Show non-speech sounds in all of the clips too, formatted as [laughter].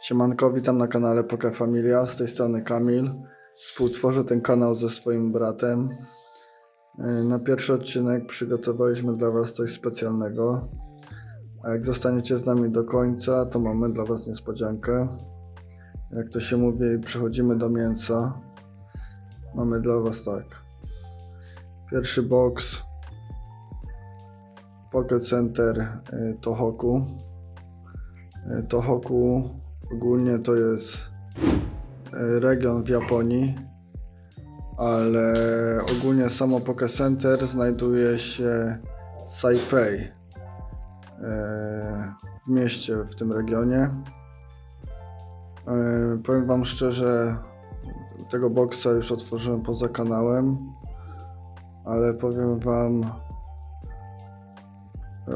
Siemanko, witam na kanale Poke Familia, z tej strony Kamil. Współtworzę ten kanał ze swoim bratem. Yy, Na pierwszy odcinek przygotowaliśmy dla Was coś specjalnego. A jak zostaniecie z nami do końca, to mamy dla Was niespodziankę. Jak to się mówi, przechodzimy do mięsa. Mamy dla Was tak. Pierwszy box Pocket Center yy, Tohoku. Yy, Tohoku ogólnie to jest yy, region w Japonii, ale ogólnie samo Pocket Center znajduje się w Saipei yy, w mieście w tym regionie. Yy, Powiem Wam szczerze, tego boxa już otworzyłem poza kanałem, ale powiem Wam,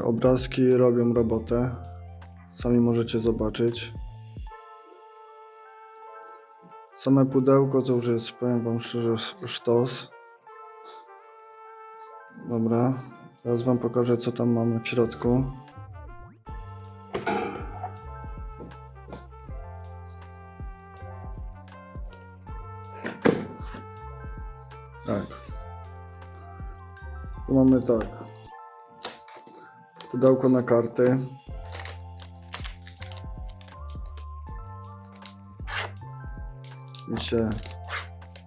obrazki robią robotę. Sami możecie zobaczyć. Same pudełko to już jest, powiem Wam szczerze, sztos. Dobra, teraz Wam pokażę, co tam mamy w środku. Tak. Tu mamy tak. Pudełko na karty.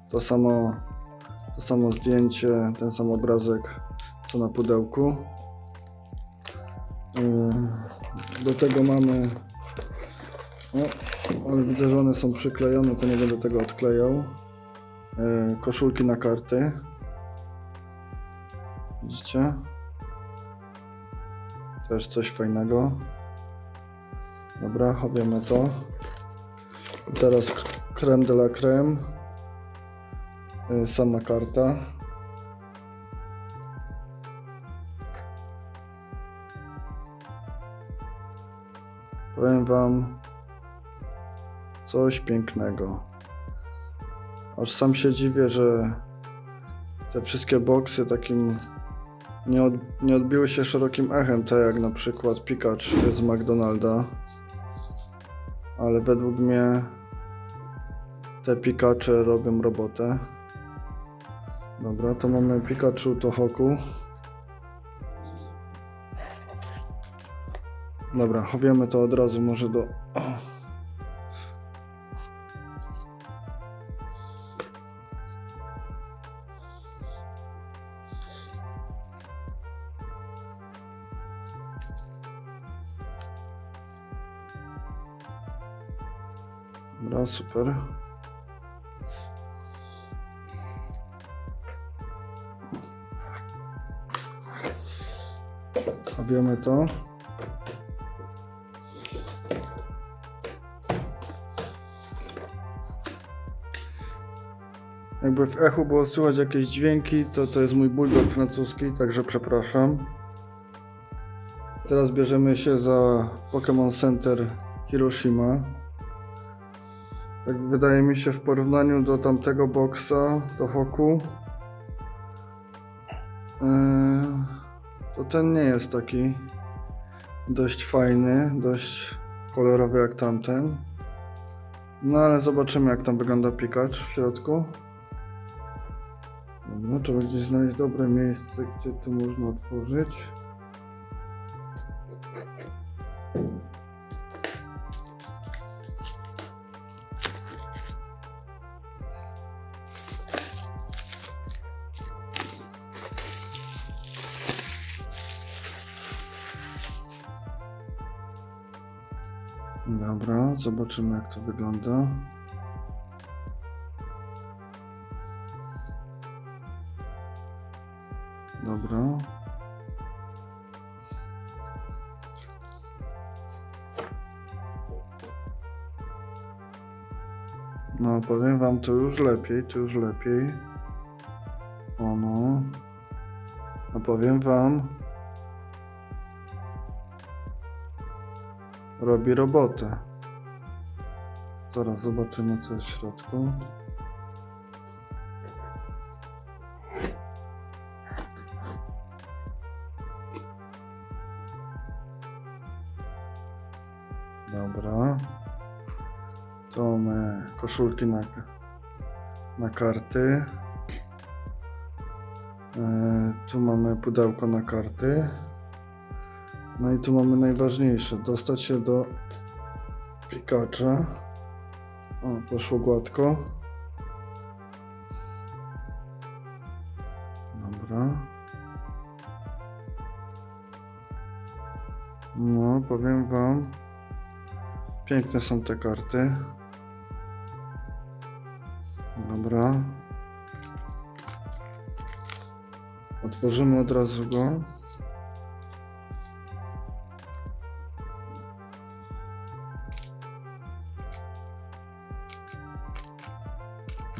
To samo, to samo zdjęcie, ten sam obrazek, co na pudełku. Yy, Do tego mamy, o, ale widzę, że one są przyklejone, to nie będę tego odklejał. Yy, Koszulki na karty. Widzicie? Też coś fajnego. Dobra, chowiemy to. I teraz creme de la creme. Y, Sama karta. Powiem Wam coś pięknego. Aż sam się dziwię, że te wszystkie boksy takim nie, od, nie odbiły się szerokim echem, tak jak na przykład Pikachu z McDonalda. Ale według mnie te Pikacze robią robotę. Dobra, to mamy Pikachu Tohoku. Dobra, chowiemy to od razu może do... O. Dobra, super. Chowiemy to. Jakby w echu było słychać jakieś dźwięki, to to jest mój bulldog francuski, także przepraszam. Teraz bierzemy się za Pokémon Center Hiroshima. Tak wydaje mi się w porównaniu do tamtego boksa, do Hoku, yy, to ten nie jest taki dość fajny, dość kolorowy jak tamten. No ale zobaczymy jak tam wygląda Pikachu w środku. Dobra, trzeba gdzieś znaleźć dobre miejsce, gdzie to można otworzyć. Dobra, zobaczymy jak to wygląda. Dobra. No, powiem wam, to już lepiej, to już lepiej. O no. No powiem wam. Robi robotę. Zaraz zobaczymy co jest w środku. Dobra. To mamy koszulki na, na karty. E, tu mamy pudełko na karty. No i tu mamy najważniejsze, dostać się do pikacza. O, poszło gładko. Dobra. No, powiem wam. Piękne są te karty. Dobra. Otworzymy od razu go.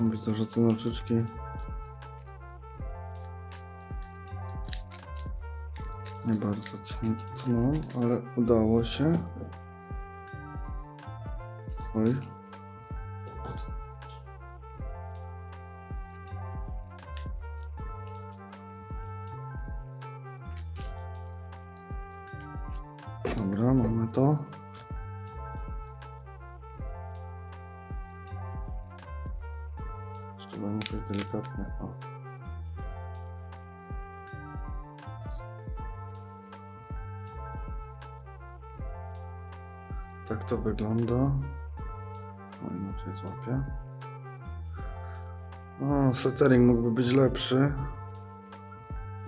Widzę, że te nożyczki nie bardzo tną, ale udało się. Oj. Dobra, mamy to. Delikatnie. O. Tak to wygląda. No inaczej złapię. O, setting mógłby być lepszy.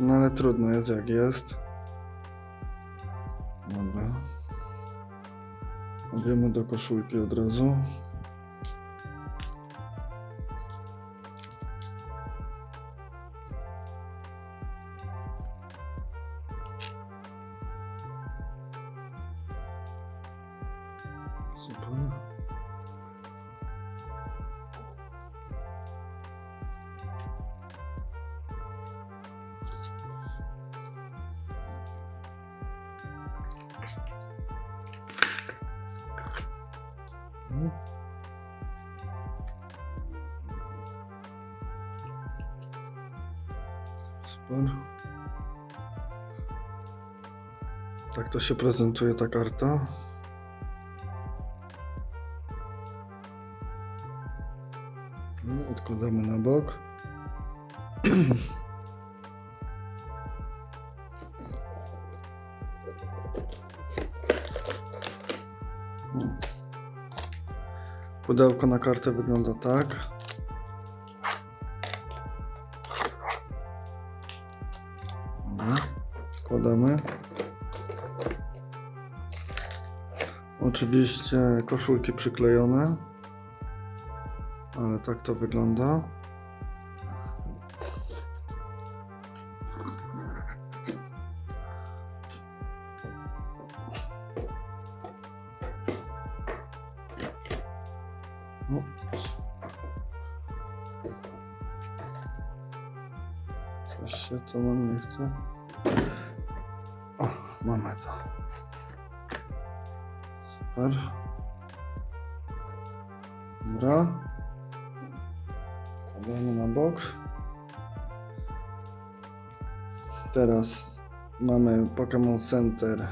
No ale trudno jest jak jest. Dobra. Wiemy do koszulki od razu. Tak to się prezentuje ta karta. No, odkładamy na bok. [clears throat] Pudełko na kartę wygląda tak. Wkładamy. Oczywiście koszulki przyklejone. Ale tak to wygląda. To nam nie chce. O, mamy to. Super. Dobra. Kładziemy na bok. Teraz mamy Pokémon Center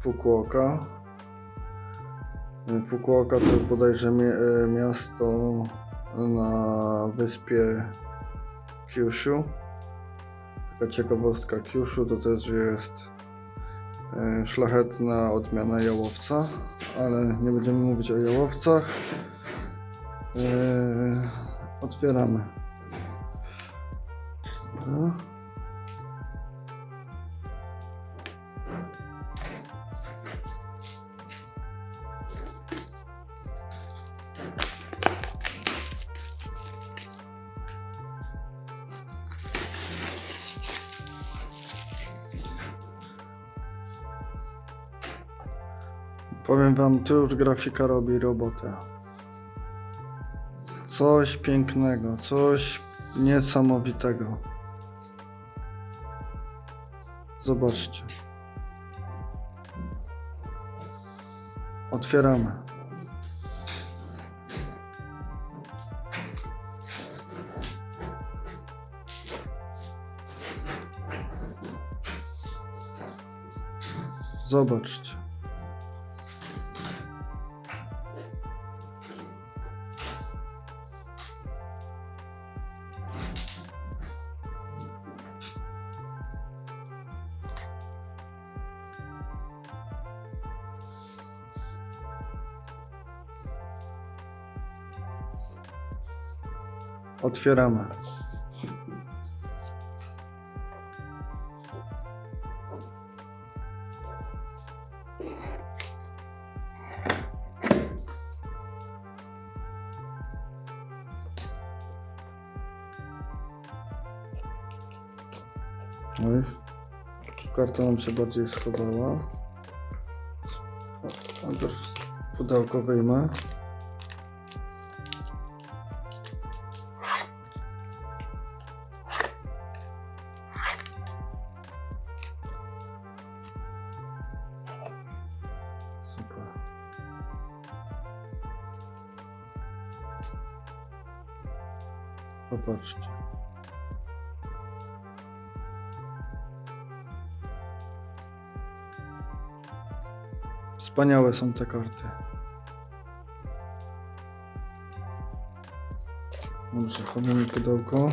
Fukuoka. Fukuoka to jest bodajże e, miasto na wyspie Kyushu. Taka ciekawostka Kyushu to też jest e, szlachetna odmiana jałowca, ale nie będziemy mówić o jałowcach. E, otwieramy. Dobra. Powiem wam, tu już grafika robi robotę. Coś pięknego, coś niesamowitego. Zobaczcie. Otwieramy. Zobaczcie. Otwieramy. Oj, karta nam się bardziej schowała. Najpierw pudełko wyjmę. Popatrzcie. Wspaniałe są te karty. Dobrze, chowamy pudełko.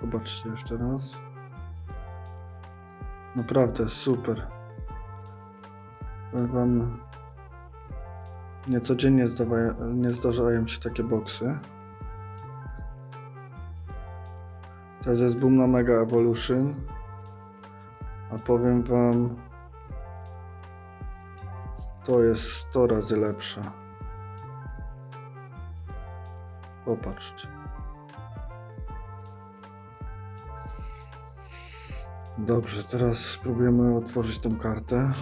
Popatrzcie jeszcze raz. Naprawdę super. Wam, niecodziennie zdawają, nie zdarzają się takie boksy. To jest Boom na Mega Evolution. A powiem wam, to jest 100 razy lepsza. Popatrzcie. Dobrze, teraz spróbujemy otworzyć tą kartę.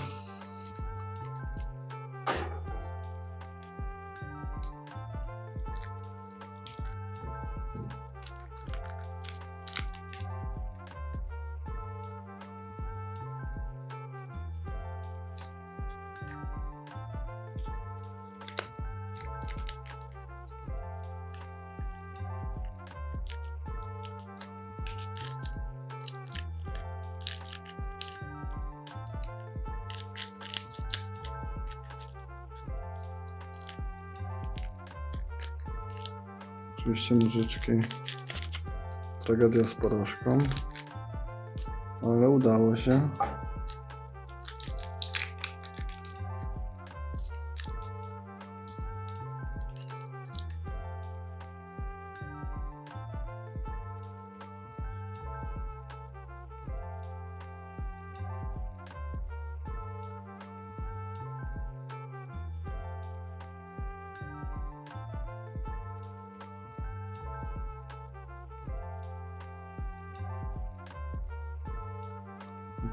Oczywiście nożyczki. Tragedia z porażką. Ale udało się.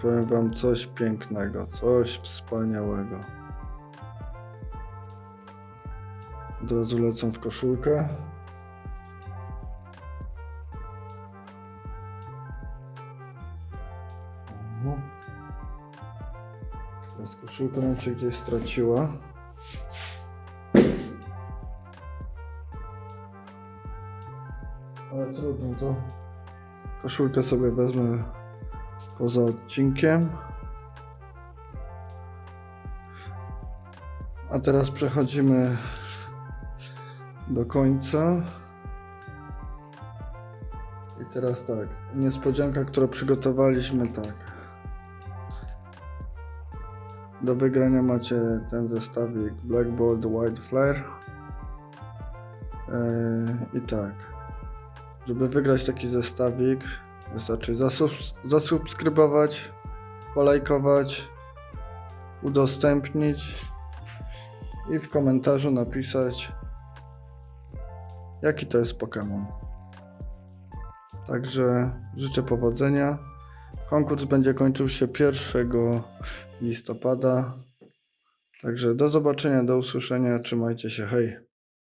Powiem wam coś pięknego, coś wspaniałego. Od razu lecą w koszulkę. Mhm. Teraz koszulka nam się gdzieś straciła. Ale trudno to. Koszulkę sobie wezmę poza odcinkiem. A teraz przechodzimy do końca. I teraz tak, niespodzianka, którą przygotowaliśmy tak. Do wygrania macie ten zestawik Black Bolt White Flare. Eee, I tak, żeby wygrać taki zestawik, wystarczy zasubs- zasubskrybować, polajkować, udostępnić i w komentarzu napisać, jaki to jest Pokémon. Także życzę powodzenia. Konkurs będzie kończył się 1 listopada. Także do zobaczenia, do usłyszenia. Trzymajcie się, hej.